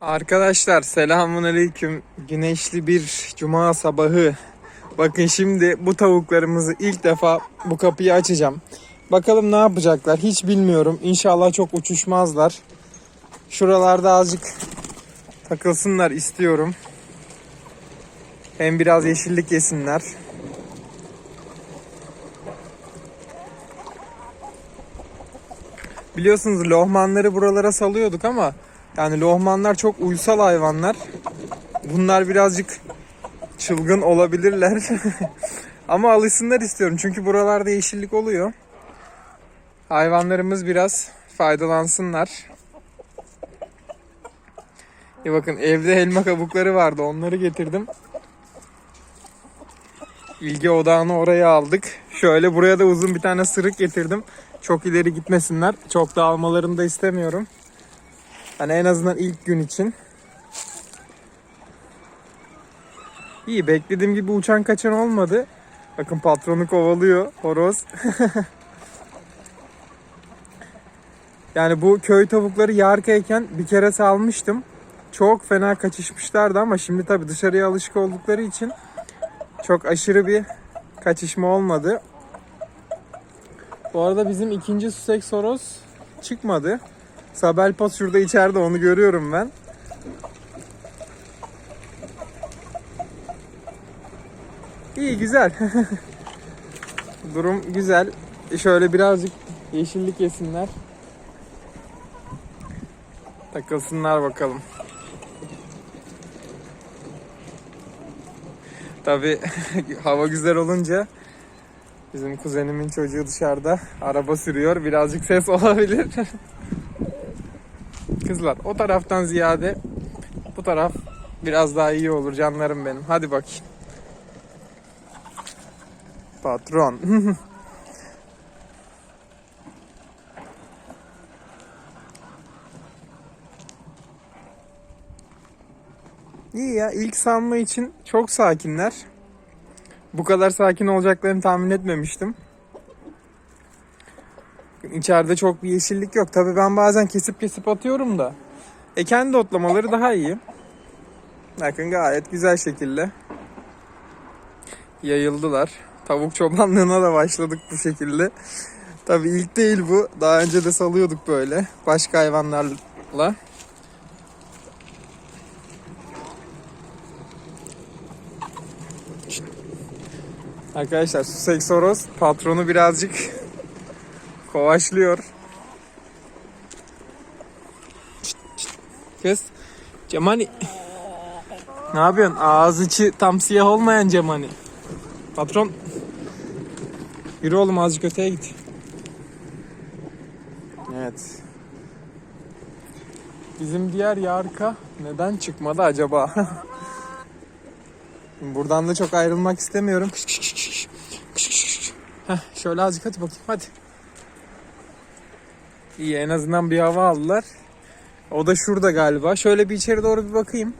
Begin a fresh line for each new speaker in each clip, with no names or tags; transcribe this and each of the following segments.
Arkadaşlar selamun aleyküm. Güneşli bir cuma sabahı. Bakın şimdi bu tavuklarımızı ilk defa bu kapıyı açacağım. Bakalım ne yapacaklar hiç bilmiyorum. İnşallah çok uçuşmazlar. Şuralarda azıcık takılsınlar istiyorum. Hem biraz yeşillik yesinler. Biliyorsunuz lohmanları buralara salıyorduk ama yani lohmanlar çok uysal hayvanlar. Bunlar birazcık çılgın olabilirler. ama alışsınlar istiyorum çünkü buralarda yeşillik oluyor. Hayvanlarımız biraz faydalansınlar. Ya bakın evde elma kabukları vardı onları getirdim. İlgi odağını oraya aldık. Şöyle buraya da uzun bir tane sırık getirdim. Çok ileri gitmesinler. Çok da almalarını da istemiyorum. Hani en azından ilk gün için. İyi beklediğim gibi uçan kaçan olmadı. Bakın patronu kovalıyor horoz. yani bu köy tavukları yarkayken bir kere salmıştım. Çok fena kaçışmışlardı ama şimdi tabii dışarıya alışık oldukları için çok aşırı bir kaçışma olmadı. Bu arada bizim ikinci Sussex horoz çıkmadı. Sabelpas şurada içeride onu görüyorum ben. İyi güzel. Durum güzel. Şöyle birazcık yeşillik yesinler. Takılsınlar bakalım. Tabi hava güzel olunca bizim kuzenimin çocuğu dışarıda araba sürüyor. Birazcık ses olabilir. Kızlar o taraftan ziyade bu taraf biraz daha iyi olur canlarım benim. Hadi bakayım. Patron. İyi ya ilk sanma için çok sakinler. Bu kadar sakin olacaklarını tahmin etmemiştim. İçeride çok bir yeşillik yok. Tabii ben bazen kesip kesip atıyorum da. E kendi otlamaları daha iyi. Bakın gayet güzel şekilde yayıldılar. Tavuk çobanlığına da başladık bu şekilde. Tabii ilk değil bu. Daha önce de salıyorduk böyle. Başka hayvanlarla. Arkadaşlar Sussex Horoz patronu birazcık kovaşlıyor. Kız Cemani ne yapıyorsun? Ağız içi tam siyah olmayan Cemani. Patron yürü oğlum azıcık öteye git. Evet. Bizim diğer yarka neden çıkmadı acaba? Buradan da çok ayrılmak istemiyorum. Heh, şöyle azıcık hadi bakayım hadi. İyi en azından bir hava aldılar. O da şurada galiba. Şöyle bir içeri doğru bir bakayım.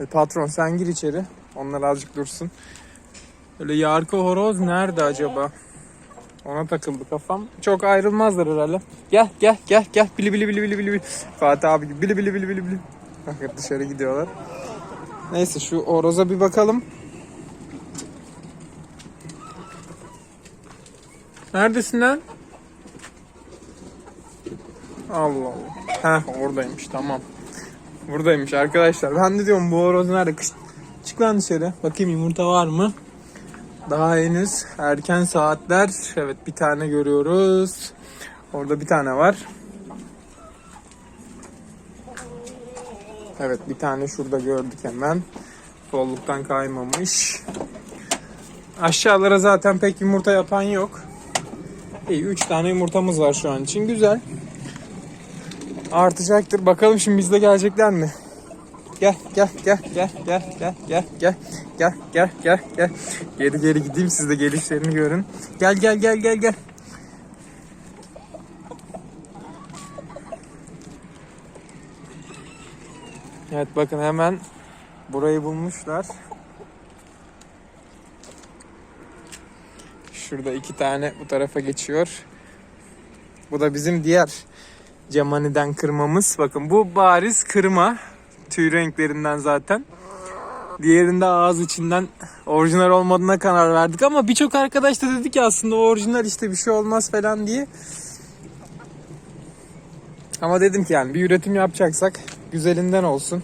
E, patron sen gir içeri. Onlar azıcık dursun. Öyle yarka horoz nerede acaba? Ona takıldı kafam. Çok ayrılmazlar herhalde. Gel gel gel gel. Bili bili bili bili bili. Fatih abi gibi bili bili bili bili bili. Bakın dışarı gidiyorlar. Neyse şu horoza bir bakalım. Neredesin lan? Allah Allah. Heh oradaymış tamam. Buradaymış arkadaşlar. Ben de diyorum bu horoz nerede? Kış, çık lan dışarı. Bakayım yumurta var mı? Daha henüz erken saatler. Evet bir tane görüyoruz. Orada bir tane var. Evet bir tane şurada gördük hemen. Solluktan kaymamış. Aşağılara zaten pek yumurta yapan yok. İyi 3 tane yumurtamız var şu an için. Güzel. Artacaktır. Bakalım şimdi bizde gelecekler mi? Gel gel gel gel gel gel gel gel gel gel gel gel geri geri gideyim siz de gelişlerini görün. Gel gel gel gel gel. Evet bakın hemen burayı bulmuşlar. Şurada iki tane bu tarafa geçiyor. Bu da bizim diğer Cemani'den kırmamız. Bakın bu bariz kırma. Tüy renklerinden zaten. Diğerinde ağız içinden orijinal olmadığına karar verdik ama birçok arkadaş da dedi ki aslında orijinal işte bir şey olmaz falan diye. Ama dedim ki yani bir üretim yapacaksak güzelinden olsun.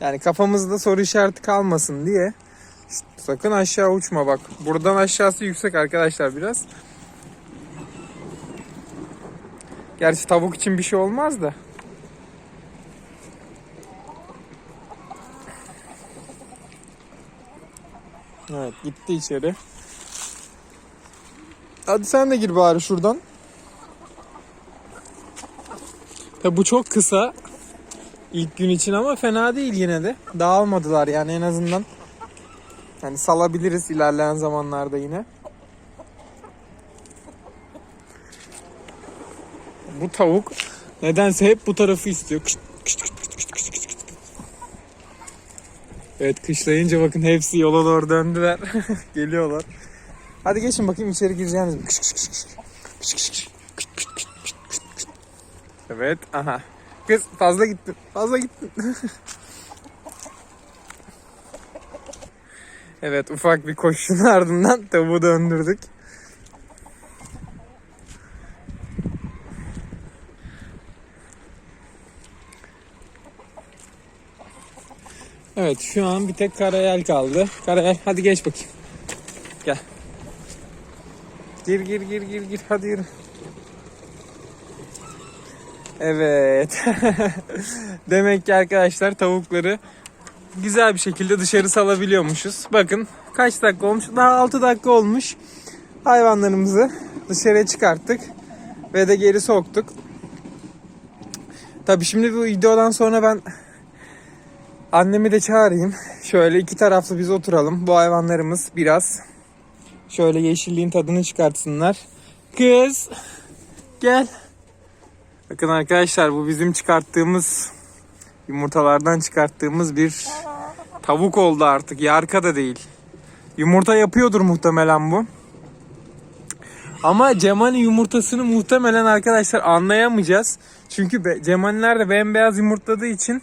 Yani kafamızda soru işareti kalmasın diye. Sakın aşağı uçma bak. Buradan aşağısı yüksek arkadaşlar biraz. Gerçi tavuk için bir şey olmaz da. Evet gitti içeri. Hadi sen de gir bari şuradan. Tabi bu çok kısa ilk gün için ama fena değil yine de. Dağılmadılar yani en azından. Yani salabiliriz ilerleyen zamanlarda yine. Bu tavuk nedense hep bu tarafı istiyor. Kışt, kışt, kışt, kışt, kışt, kışt, kışt. Evet kışlayınca bakın hepsi yola doğru döndüler. Geliyorlar. Hadi geçin bakayım içeri gireceğiniz mi? Evet aha. Kız fazla gittin. Fazla gittin. Evet ufak bir koşunun ardından tavuğu döndürdük. Evet şu an bir tek karayel kaldı. Karayel hadi geç bakayım. Gel. Gir gir gir gir gir hadi yürü. Evet. Demek ki arkadaşlar tavukları güzel bir şekilde dışarı salabiliyormuşuz. Bakın kaç dakika olmuş? Daha 6 dakika olmuş. Hayvanlarımızı dışarıya çıkarttık ve de geri soktuk. Tabii şimdi bu videodan sonra ben annemi de çağırayım. Şöyle iki taraflı biz oturalım. Bu hayvanlarımız biraz şöyle yeşilliğin tadını çıkartsınlar. Kız gel. Bakın arkadaşlar bu bizim çıkarttığımız yumurtalardan çıkarttığımız bir tavuk oldu artık. Yarka da değil. Yumurta yapıyordur muhtemelen bu. Ama Cemani yumurtasını muhtemelen arkadaşlar anlayamayacağız. Çünkü be, Cemaniler de bembeyaz yumurtladığı için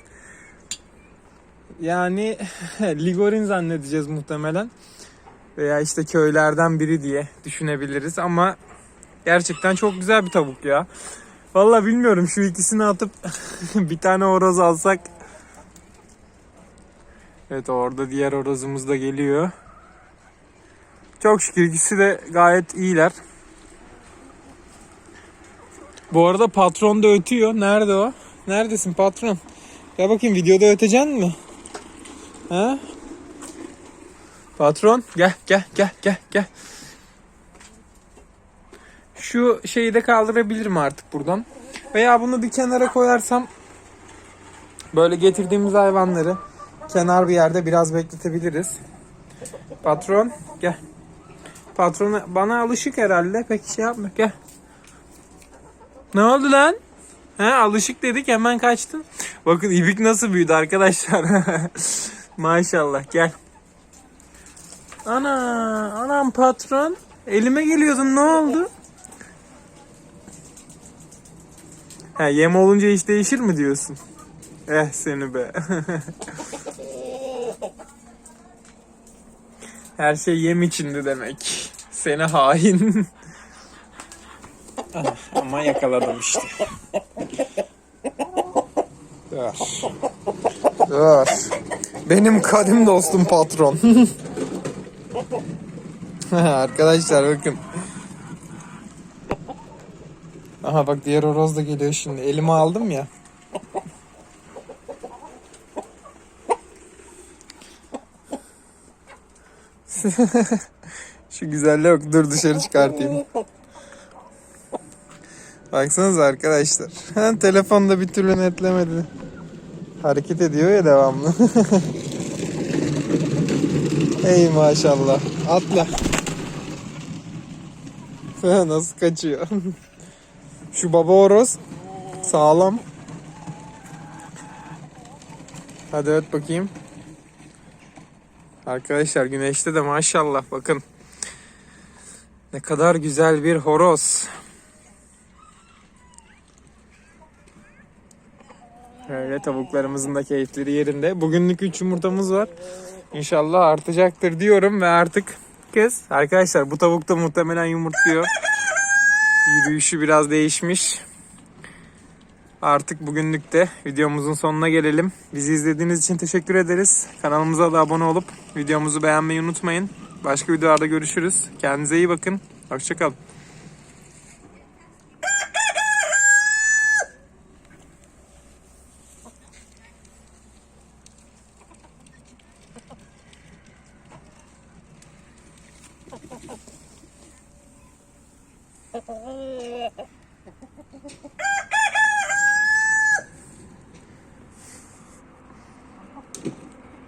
yani Ligorin zannedeceğiz muhtemelen. Veya işte köylerden biri diye düşünebiliriz ama gerçekten çok güzel bir tavuk ya. Vallahi bilmiyorum şu ikisini atıp bir tane horoz alsak. Evet orada diğer horozumuz da geliyor. Çok şükür ikisi de gayet iyiler. Bu arada patron da ötüyor. Nerede o? Neredesin patron? Gel bakayım videoda öteceksin mi? Ha? Patron gel gel gel gel gel. Şu şeyi de kaldırabilirim artık buradan. Veya bunu bir kenara koyarsam böyle getirdiğimiz hayvanları kenar bir yerde biraz bekletebiliriz. Patron gel. Patron bana alışık herhalde. Peki şey yapma gel. Ne oldu lan? He alışık dedik hemen kaçtın. Bakın ibik nasıl büyüdü arkadaşlar. Maşallah gel. Ana, anam patron. Elime geliyordun ne oldu? Ha, yem olunca iş değişir mi diyorsun? Eh seni be. Her şey yem içindi demek. Seni hain. Ah, Ama yakaladım işte. Dur. Dur. Benim kadim dostum patron. Arkadaşlar bakın. Aha bak diğer horoz da geliyor şimdi. Elime aldım ya. Şu güzelliğe bak. Dur dışarı çıkartayım. Baksanıza arkadaşlar. Ha, telefonda bir türlü netlemedi. Hareket ediyor ya devamlı. Ey maşallah. Atla. Nasıl kaçıyor? Şu baba horoz sağlam. Hadi öt bakayım. Arkadaşlar güneşte de maşallah bakın. Ne kadar güzel bir horoz. Öyle tavuklarımızın da keyifleri yerinde. Bugünlük 3 yumurtamız var. İnşallah artacaktır diyorum ve artık kız arkadaşlar bu tavuk da muhtemelen yumurtluyor. Yürüyüşü biraz değişmiş. Artık bugünlük de videomuzun sonuna gelelim. Bizi izlediğiniz için teşekkür ederiz. Kanalımıza da abone olup videomuzu beğenmeyi unutmayın. Başka videolarda görüşürüz. Kendinize iyi bakın. Hoşçakalın. Thank you.